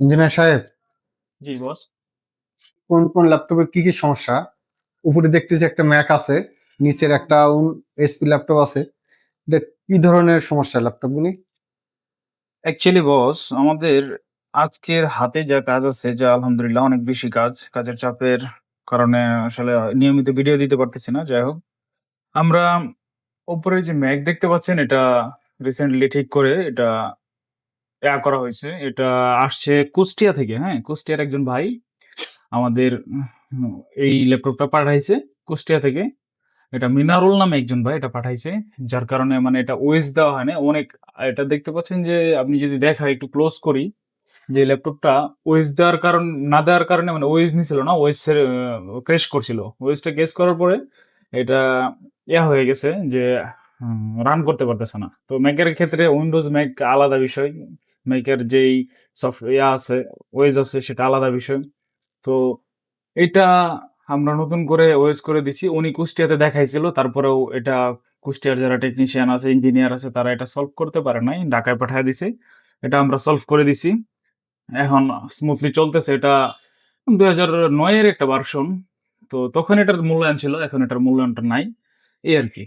Engineer সাহেব জি বস। কোন কোন ল্যাপটপের কি কি সমস্যা? উপরে দেখতেছি একটা ম্যাক আছে নিচের একটা এসপি ল্যাপটপ আছে। এটা কি ধরনের সমস্যা ল্যাপটপ ল্যাপটপগুলি অ্যাকচুয়ালি বস আমাদের আজকের হাতে যা কাজ আছে যা আলহামদুলিল্লাহ অনেক বেশি কাজ কাজের চাপের কারণে আসলে নিয়মিত ভিডিও দিতে পারতেছি না যাই হোক। আমরা উপরে যে ম্যাক দেখতে পাচ্ছেন এটা রিসেন্টলি ঠিক করে এটা করা হয়েছে। এটা আসছে কুষ্টিয়া থেকে হ্যাঁ? কুষ্টিয়ার একজন ভাই আমাদের এই ল্যাপটপটা পাঠাইছে কুষ্টিয়া থেকে। এটা মিনারুল নামে একজন ভাই এটা পাঠাইছে, যার কারণে মানে এটা ওয়েস দেওয়া হয় না। অনেক, এটা দেখতে পাচ্ছেন যে আপনি যদি দেখা একটু ক্লোজ করি, যে ল্যাপটপটা ওয়েস দেওয়ার কারণ, না দেওয়ার কারণে মানে ওয়েস নিছিল না ওয়েস ক্রেশ করছিল। ওয়েসটা ক্রেশ করার পরে এটা ইয়া হয়ে গেছে যে রান করতে পারতেছে না। তো ম্যাকের ক্ষেত্রে উইন্ডোজ ম্যাক আলাদা বিষয়। ম্যাকের যেই সফট ইয়া আছে ওয়েজ আছে, সেটা আলাদা বিষয়। তো এটা আমরা নতুন করে ওয়েজ করে দিছি। উনি কুষ্টিয়াতে দেখাইছিল, তারপরেও এটা কুষ্টিয়ার যারা টেকনিশিয়ান আছে ইঞ্জিনিয়ার আছে, তারা এটা সলভ করতে পারে নাই, ঢাকায় পাঠিয়ে দিছে। এটা আমরা সলভ করে দিছি। এখন স্মুথলি চলতেছে। এটা দুই হাজার নয়ের একটা ভার্সন তো তখন এটার মূল্যায়ন ছিল, এখন এটার মূল্যায়নটা নাই। এই আর কি।